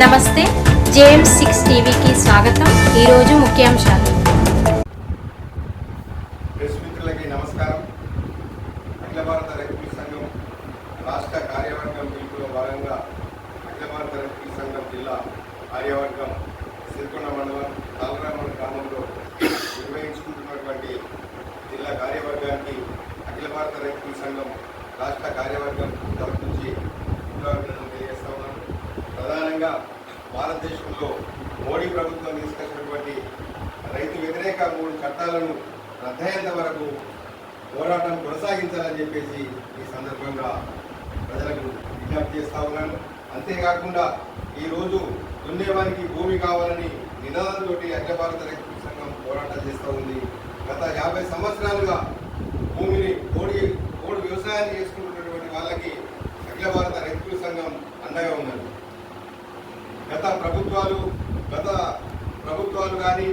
నమస్తే JM six టీవీకి స్వాగతం. ఈరోజు ముఖ్యాంశాలు. ప్రెస్ మిత్రులకి నమస్కారం. అఖిల భారత రైతుల సంఘం రాష్ట్ర కార్యవర్గం పిలుపులో భాగంగా అఖిల భారత రైతుల సంఘం జిల్లా కార్యవర్గం సిరికొండ మండలం తాలరామణ గ్రామంలో నిర్వహించుకుంటున్నటువంటి జిల్లా కార్యవర్గానికి అఖిల భారత రైతుల సంఘం రాష్ట్ర కార్యవర్గం తరఫు నుంచి శుభాకాంక్షలు తెలియజేస్తా ఉన్నాను ప్రధానంగా భారతదేశంలో మోడీ ప్రభుత్వం తీసుకొచ్చినటువంటి రైతు వ్యతిరేక మూడు చట్టాలను రద్దయ్యేంత వరకు పోరాటం కొనసాగించాలని చెప్పేసి ఈ సందర్భంగా ప్రజలకు విజ్ఞప్తి చేస్తా ఉన్నాను. అంతేకాకుండా ఈరోజు దున్నేవారికి భూమి కావాలని నినాదంతో అఖిల భారత రైతు సంఘం పోరాటం చేస్తూ ఉంది. గత యాభై సంవత్సరాలుగా భూమిని కోడి కోడి వ్యవసాయాన్ని చేసుకుంటున్నటువంటి వాళ్ళకి అఖిల భారత రైతు సంఘం అండగా ఉన్నది. గత ప్రభుత్వాలు గత ప్రభుత్వాలు కానీ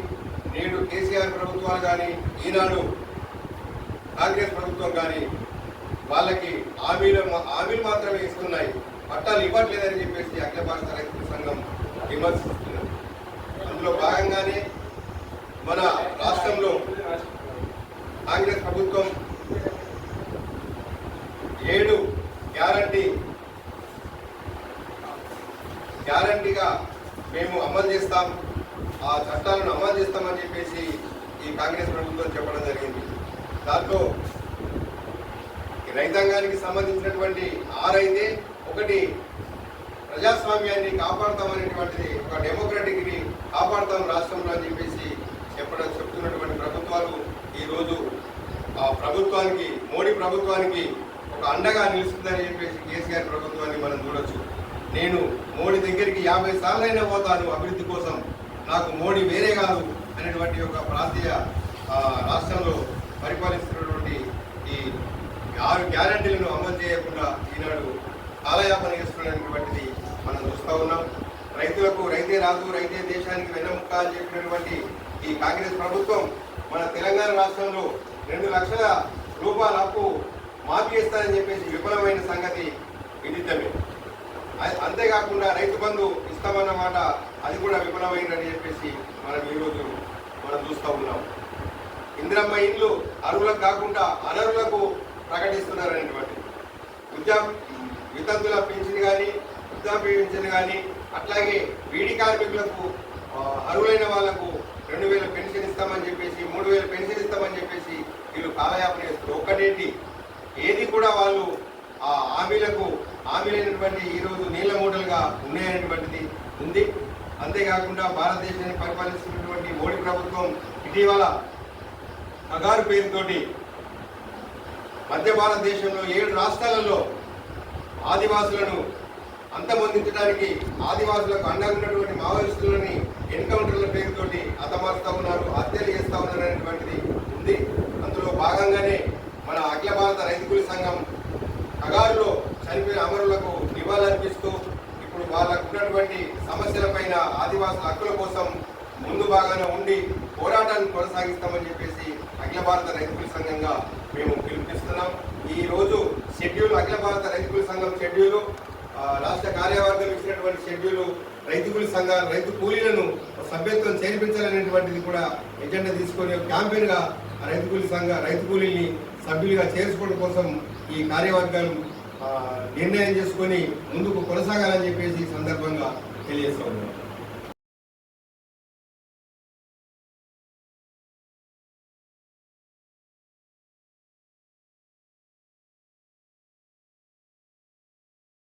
నేడు కేసీఆర్ ప్రభుత్వాలు కానీ ఈనాడు కాంగ్రెస్ ప్రభుత్వం కానీ వాళ్ళకి హామీలు హామీలు మాత్రమే ఇస్తున్నాయి. పట్టాలు ఇవ్వట్లేదని చెప్పేసి అఖిల భారత రైతు సంఘం విమర్శిస్తున్నారు అందులో భాగంగానే మన రాష్ట్రంలో కాంగ్రెస్ ప్రభుత్వం ఏడు గ్యారంటీగా మేము అమలు చేస్తాం. ఆ చట్టాలను అమలు చేస్తామని చెప్పేసి ఈ కాంగ్రెస్ ప్రభుత్వం చెప్పడం జరిగింది. దాంతో రైతాంగానికి సంబంధించినటువంటి ఆరైతే ఒకటి ప్రజాస్వామ్యాన్ని కాపాడతామనేటువంటిది ఒక డెమోక్రటిక్ని కాపాడుతాం రాష్ట్రంలో అని చెప్పేసి చెప్పడం చెప్తున్నటువంటి ప్రభుత్వాలు ఈరోజు ఆ ప్రభుత్వానికి మోడీ ప్రభుత్వానికి ఒక అండగా నిలుస్తుందని చెప్పేసి కేసీఆర్ ప్రభుత్వాన్ని మనం చూడొచ్చు. నేను మోడీ దగ్గరికి యాభై సార్లైనా పోతాను అభివృద్ధి కోసం. నాకు మోడీ వేరే కాదు అనేటువంటి ఒక ప్రాంతీయ రాష్ట్రంలో పరిపాలిస్తున్నటువంటి ఈ ఆరు గ్యారంటీలను అమలు చేయకుండా ఈనాడు కాలయాపన చేస్తున్నటువంటిది మనం చూస్తూ ఉన్నాం. రైతులకు రైతే రాదు రైతే దేశానికి వెన్నముక్క అని చెప్పినటువంటి ఈ కాంగ్రెస్ ప్రభుత్వం మన తెలంగాణ రాష్ట్రంలో రెండు లక్షల రూపాయల అప్పు మాఫీ చేస్తారని చెప్పేసి విఫలమైన సంగతి విదితమే అంతేకాకుండా రైతు బంధు ఇస్తామన్న మాట అది కూడా విఫలమైందని చెప్పేసి మనం ఈరోజు మనం చూస్తూ ఉన్నాం. ఇందిరమ్మ ఇండ్లు అరువులకు కాకుండా అనరులకు ప్రకటిస్తున్నారనేటువంటి. విద్యా వితంతుల పింఛన్ కానీ వృద్ధాప్య పింఛన్ కానీ అట్లాగే వీడి కార్మికులకు అరువులైన వాళ్ళకు రెండు వేల పెన్షన్ ఇస్తామని చెప్పేసి మూడు వేల పెన్షన్ ఇస్తామని చెప్పేసి వీళ్ళు కాలయాపన చేస్తారు ఒక్కటేంటి? ఏది కూడా వాళ్ళు ఆ హామీలకు హామీలైనటువంటి ఈరోజు నీళ్ళ మూటలుగా ఉన్నాయనేటువంటిది ఉంది. అంతేకాకుండా భారతదేశాన్ని పరిపాలిస్తున్నటువంటి మోడీ ప్రభుత్వం ఇటీవల అగారు పేరుతోటి మధ్య భారతదేశంలో ఏడు రాష్ట్రాలలో ఆదివాసులను అంతమొందించడానికి ఆదివాసులకు అండగా ఉన్నటువంటి మావోయిస్టులని ఎన్కౌంటర్ల పేరుతోటి హతమారుస్తూ ఉన్నారు హత్యలు చేస్తూ ఉన్నారు అనేటువంటిది ఉంది. అందులో భాగంగానే మన అఖిల భారత రైతు కూలీ సంఘం కగారులో చనిపోయిన అమరులకు నివాళులర్పిస్తూ ఇప్పుడు వాళ్ళకు ఉన్నటువంటి సమస్యలపైన ఆదివాసుల హక్కుల కోసం ముందు భాగాన ఉండి పోరాటాన్ని కొనసాగిస్తామని చెప్పేసి అఖిల భారత రైతుల సంఘంగా మేము పిలుపునిస్తున్నాం ఈ రోజు షెడ్యూల్ అఖిల భారత రైతుల సంఘం షెడ్యూలు రాష్ట్ర కార్యవర్గం ఇచ్చినటువంటి షెడ్యూలు రైతుకుల కూలీ సంఘాల రైతు కూలీలను సభ్యత్వం చేర్పించాలనేటువంటిది కూడా ఎజెండా తీసుకొని ఒక క్యాంపెయిన్గా రైతు కూలీ సంఘ రైతు కూలీని సభ్యులుగా చేర్చుకోవడం కోసం ఈ కార్యవర్గాలు నిర్ణయం చేసుకొని ముందుకు కొనసాగాలని చెప్పేసి ఈ సందర్భంగా తెలియజేస్తా